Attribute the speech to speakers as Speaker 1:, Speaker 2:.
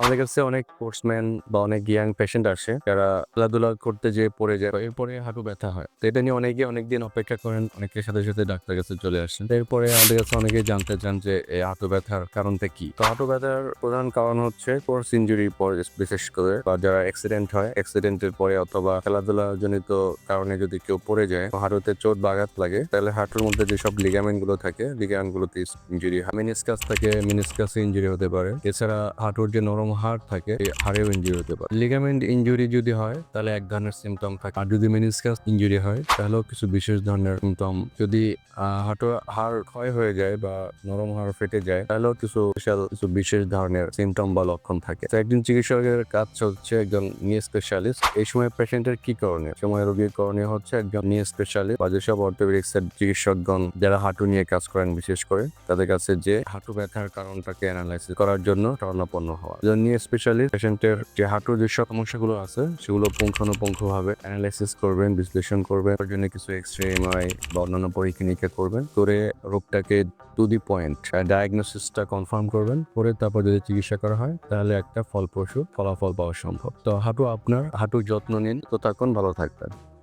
Speaker 1: আমাদের কাছে অনেক স্পোর্টসম্যান বা অনেক ইয়াং পেশেন্ট আসে, যারা খেলাধুলা করতে যেয়ে পড়ে যায়। এরপরে হাঁটু ব্যথা হয়। তো এটা নিয়ে অনেকে অনেকদিন অপেক্ষা করেন, অনেকের সাথে সাথে ডাক্তার কাছে চলে আসেন। এরপরে আমাদের কাছে অনেকে জানতে চান যে, এই হাঁটু ব্যথার কারণটা কি? তো হাঁটু ব্যথার প্রধান কারণ হচ্ছে কোর্স ইঞ্জুরির পর, বিশেষ করে বা যারা অ্যাক্সিডেন্ট হয় অ্যাক্সিডেন্টের পরে অথবা খেলাধুলা জনিত কারণে যদি কেউ পড়ে যায় হাঁটুতে চোট বাঘাত লাগে। তাহলে হাঁটুর মধ্যে যেসব লিগামেন্টগুলো থাকে লিগামেন্ট গুলোতে ইঞ্জুরি হয়। মিনিসকাস থাকে মিনিসকাসে ইঞ্জুরি হতে পারে। এছাড়া হাঁটুর যে নরম হাড় থাকে এই হাড়েও ইঞ্জুরি হতে পারে। লিগামেন্ট ইঞ্জুরি যদি হয়, তাহলে এক ধরনের সিমটম থাকে। আর যদি মিনিসকাস ইঞ্জুরি হয়, তাহলেও কিছু বিশেষ ধরনের সিমটম যদি হাঁটু হাড় ক্ষয় হয়ে যায় বা নরম হাড় ফেটে যায়, তাহলেও কিছু স্পেশাল কিছু বিশেষ ধরনের সিমটম বা লক্ষণ থাকে। একজন চিকিৎসকের কাজ হচ্ছে একজন নিয়ে স্পেশালিস্ট এই সময় পেশেন্টের কি করণীয়? সময় রোগীর করণীয় হচ্ছে একজন নিয়ে স্পেশালিস্ট বা যেসব অর্থোপেডিক্স এর চিকিৎসকগণ যারা হাঁটু নিয়ে কাজ করেন, বিশেষ করে, তাদের কাছে যে হাঁটু ব্যথার কারণটাকে অ্যানালাইসিস করার জন্য শরণাপন্ন হওয়া। নিয়ে স্পেশালিস্ট পেশেন্টের যে হাঁটুর যে সমস্যাগুলো আছে, সেগুলো পুঙ্খানুপুঙ্খ ভাবে অ্যানালাইসিস করবেন, বিশ্লেষণ করবেন, তার জন্য কিছু এক্স রে এমআই বা অন্যান্য পরীক্ষা নিরীক্ষা করবেন। করে রোগটাকে টু দি পয়েন্ট ডায়াগনোসিসটা কনফার্ম করবেন, করে তারপর যদি চিকিৎসা করা হয়, তাহলে একটা ফলপ্রসূ ফলাফল পাওয়া সম্ভব। তো হাঁটু আপনার, হাঁটুর যত্ন নিন। তো তখন ভালো থাকবেন।